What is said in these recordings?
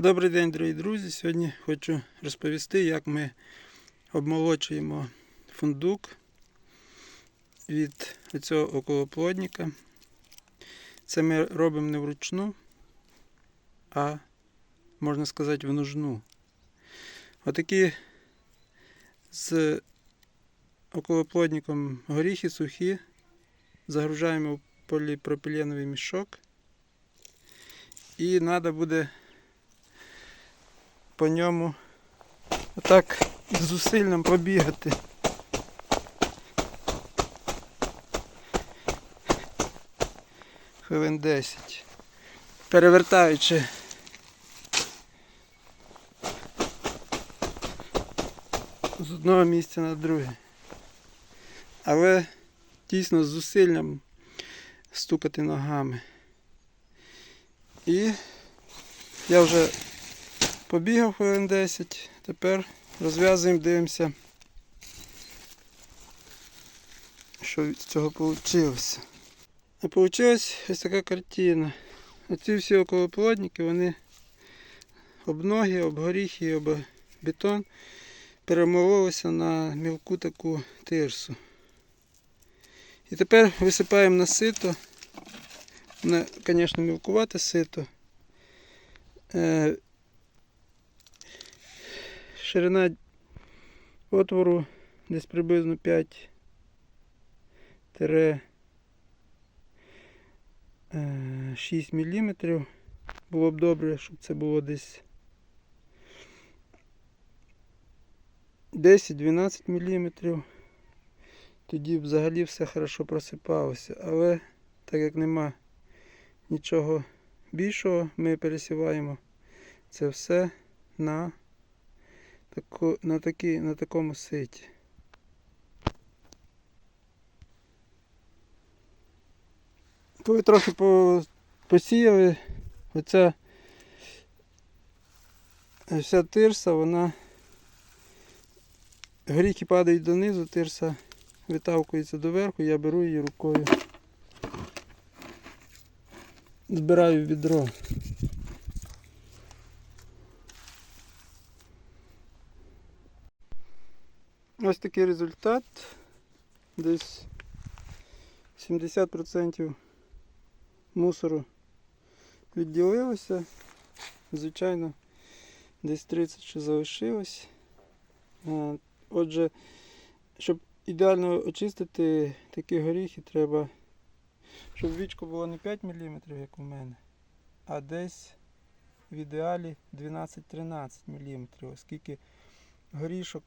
Добрий день, дорогі друзі. Сьогодні хочу розповісти, як ми обмолочуємо фундук від цього околоплодника. Це ми робимо не вручну, а можна сказати в нужну. Отакі з околоплодником горіхи сухі. Загружаємо в поліпропиленовий мішок. І треба буде по ньому отак з зусиллям побігати. Хвилин 10. Перевертаючи з одного місця на друге. Але дійсно з зусиллям стукати ногами. І я вже побігав хвилин 10, тепер розв'язуємо, дивимося, що з цього вийшло. А вийшла ось така картина. Оці всі околоплодники, вони об ноги, об горіхи, об бетон перемололися на мілку таку тирсу. І тепер висипаємо на сито. Звісно, мілкувате сито. Ширина отвору десь приблизно 5 6 мм. Було б добре, щоб це було десь 10-12 мм. Тоді взагалі все хорошо просипалося. Але так як нема нічого більшого, ми пересіваємо це все на таку, на, такі, на такому ситі. Коли трохи по, посіяли, оця вся тирса, вона горіхи падають донизу, тирса витавкується доверху, я беру її рукою. Збираю відро. Ось такий результат. Десь 70% мусору відділилося. Звичайно, десь 30 ще залишилось. Отже, щоб ідеально очистити такі горіхи, треба, щоб вічко було не 5 мм, як у мене, а десь в ідеалі 12-13 мм, оскільки горішок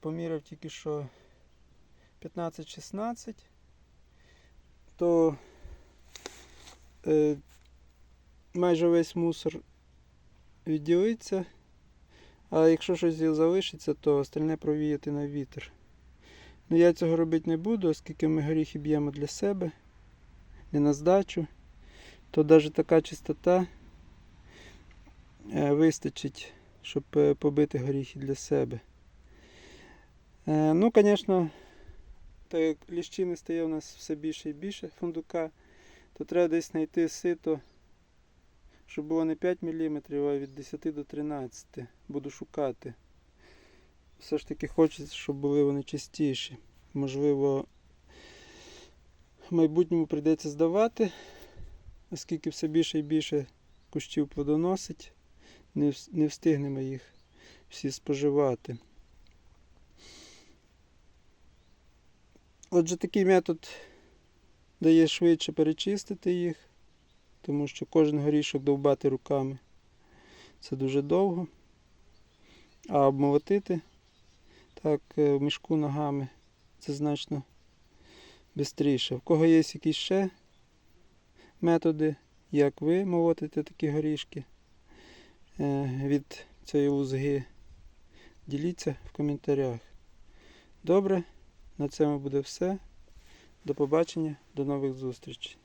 поміряв тільки що 15-16, то е, майже весь мусор відділиться. А якщо щось залишиться, то остальне провіяти на вітер. Ну я цього робити не буду, оскільки ми горіхи б'ємо для себе, не на здачу, то навіть така чистота е, вистачить, щоб е, побити горіхи для себе. Е, ну, звісно, так як ліщини стає у нас все більше і більше фундука, то треба десь знайти сито щоб було не 5 мм, а від 10 до 13 буду шукати. Все ж таки хочеться, щоб були вони чистіші. Можливо, в майбутньому прийдеться здавати, оскільки все більше і більше кущів плодоносить, не, не встигнемо їх всі споживати. Отже, такий метод дає швидше перечистити їх тому що кожен горішок довбати руками це дуже довго. А обмолотити так е, в мішку ногами це значно швидше. В кого є якісь ще методи, як ви молотите такі горішки е, від цієї лузги, діліться в коментарях. Добре, на цьому буде все. До побачення, до нових зустрічей.